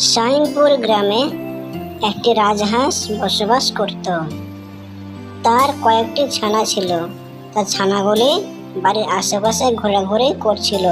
শাহিনপুর গ্রামে একটি রাজহাঁস বসবাস করত। তার কয়েকটি ছানা ছিল। তার ছানাগুলি বাড়ির আশেপাশে ঘোরাঘুরি করছিল।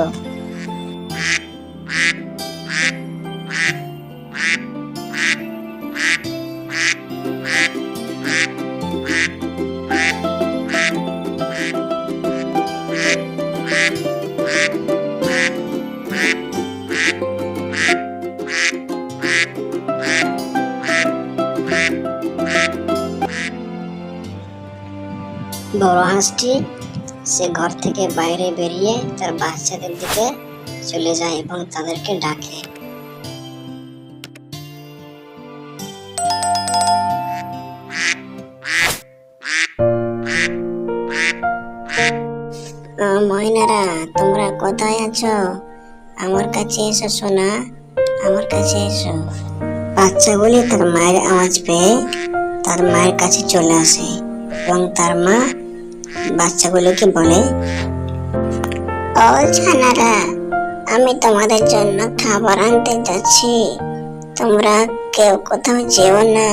বড় হাঁসটি সে ঘর থেকে বাইরে বেরিয়ে তার বাচ্চাদের দিকে চলে যায় এবং তাদেরকে ডাকে। আহ, ময়নারা তোমরা কোথায় আছো? আমার কাছে এসো সোনা। আমার কাছে এসো। বাচ্চাগুলি তার মায়ের আওয়াজ পেয়ে তার মায়ের কাছে চলে আসে। এবং তার মা বাচ্চাগুলোকে বলে ও ছানারা, আমি তোমাদের জন্য খাবার আনতে যাচ্ছি। তোমরা কেউ কোথাও যেও না।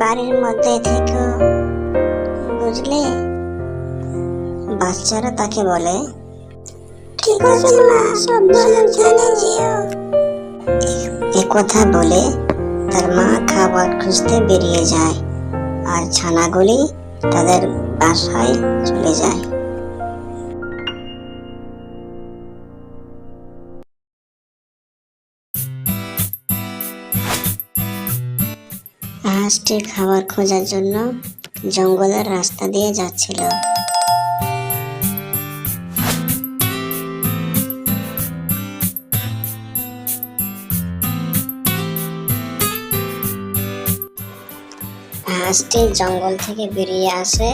বাড়ির মধ্যে থেকো। বুঝলে? বাচ্চারা তাকে বলে, ঠিক আছে মা, সাবধানে যেও। কথা বলে তার মা খাবার খুঁজতে বেরিয়ে যায়। আর ছানাগুলি তাদের বাসায় চলে যায়। হাঁসটি খাবার খোঁজার জন্য জঙ্গলের রাস্তা দিয়ে যাচ্ছিল। হাঁসটি জঙ্গল থেকে বেরিয়ে আসে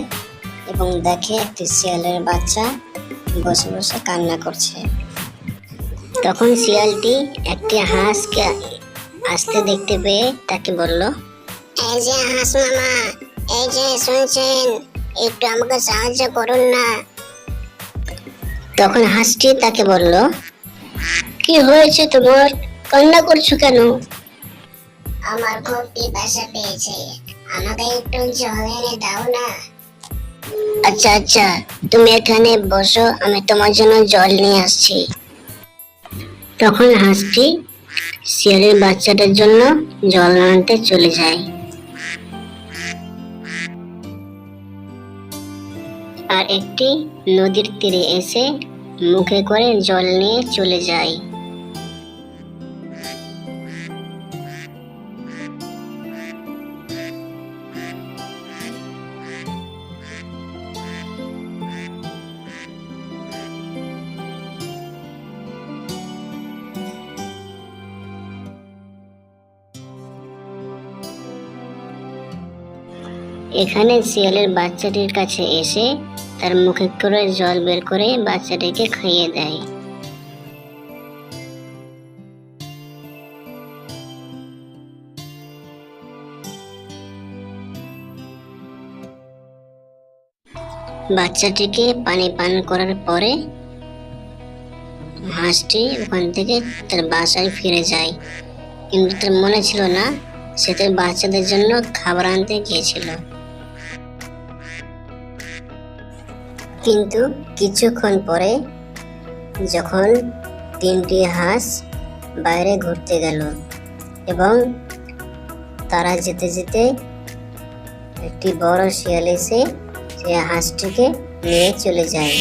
এবং দেখে একটি শিয়ালের বাচ্চা বসে বসে কান্না করছে। তখন শিয়ালটি একটি হাঁসকে আসতে দেখতে পেয়ে তাকে বলল এই যে হাঁস মামা এই যে শুনছেন একটু আমাকে সাহায্য করুন না? তখন হাঁসটি তাকে বলল কি হয়েছে তোমার? কান্না করছ কেন? আমার খুব পিপাসা পেয়েছে। আমাকে একটু জল এনে দাও না। আচ্ছা আচ্ছা তুমি এখানে বসো, আমি তোমার জন্য জল নিয়ে আসছি। তখন হাঁসটি শিয়ালের বাচ্চাটার জন্য জল আনতে চলে যায়। আর একটি নদীর তীরে এসে মুখে করে জল নিয়ে চলে যায়। এখানে শিয়ালের বাচ্চাটির কাছে এসে তার মুখে করে জল বের করে বাচ্চাটিকে খাইয়ে দেয়। বাচ্চাটিকে পানি পান করার পরে হাঁসটি ওখান থেকে তার বাসায় ফিরে যায়। কিন্তু তার মনে ছিল না, সে তার বাচ্চাদের জন্য খাবার আনতে গিয়েছিল। কিন্তু কিছুক্ষণ পরে যখন তিনটি হাঁস বাইরে ঘুরতে গেল এবং তারা যেতে যেতে একটি বড় শিয়াল এসে সে হাঁসটিকে নিয়ে চলে যায়।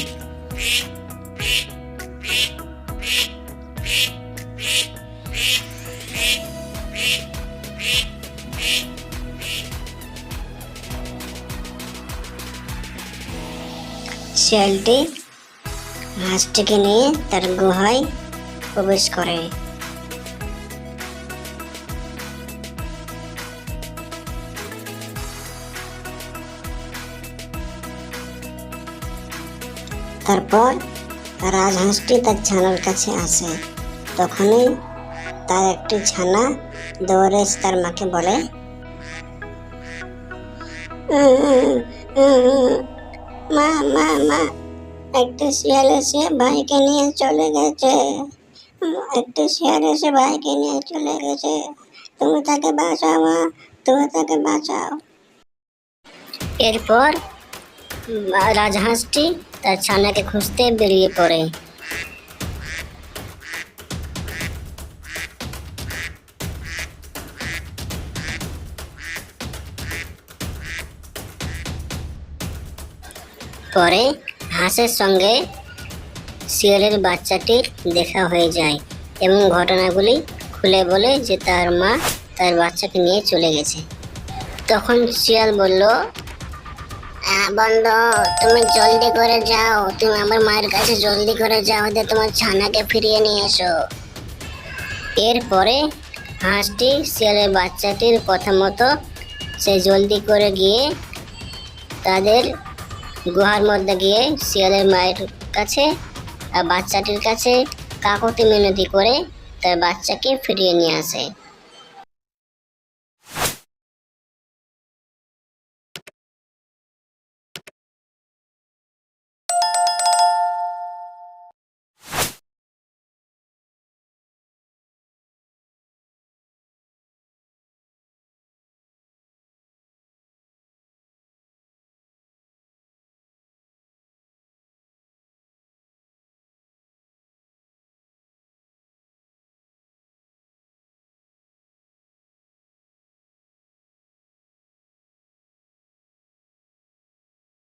শিয়ালটি হাঁসটিকে নিয়ে তার গুহায় প্রবেশ করে। তারপর রাজহাঁসটি তার ছানার কাছে আসে। তখনই তার একটি ছানা দৌড়ে তার মাকে বলে "উম, উম, উম, উম, মা মা মা, একটা শিয়াল এসে ভাইকে নিয়ে চলে গেছে। একটি শিয়াল এসে ভাইকে নিয়ে চলে গেছে। তুমি তাকে বাঁচাও, মা, তুমি তাকে বাঁচাও। এরপর রাজহাঁসটি তার ছানাকে খুঁজতে বেরিয়ে পড়ে। পরে হাঁসের সঙ্গে শিয়ালের বাচ্চাটির দেখা হয়ে যায় এবং ঘটনাগুলি খুলে বলে যে তার মা তার বাচ্চাকে নিয়ে চলে গেছে। তখন শিয়াল বলল বন্ধ, তুমি জলদি করে যাও, তুমি আমার মায়ের কাছে জলদি করে যাও, যে তোমার ছানাকে ফিরিয়ে নিয়ে এসো। এরপরে হাঁসটি শিয়ালের বাচ্চাটির কথা মতো সে জলদি করে গিয়ে তাদের গুহার মধ্যে গিয়ে শিয়ালের মায়ের কাছে বাচ্চাটির কাছে কাকতি মিনতি করে তার বাচ্চাকে ফিরিয়ে নিয়ে আসে।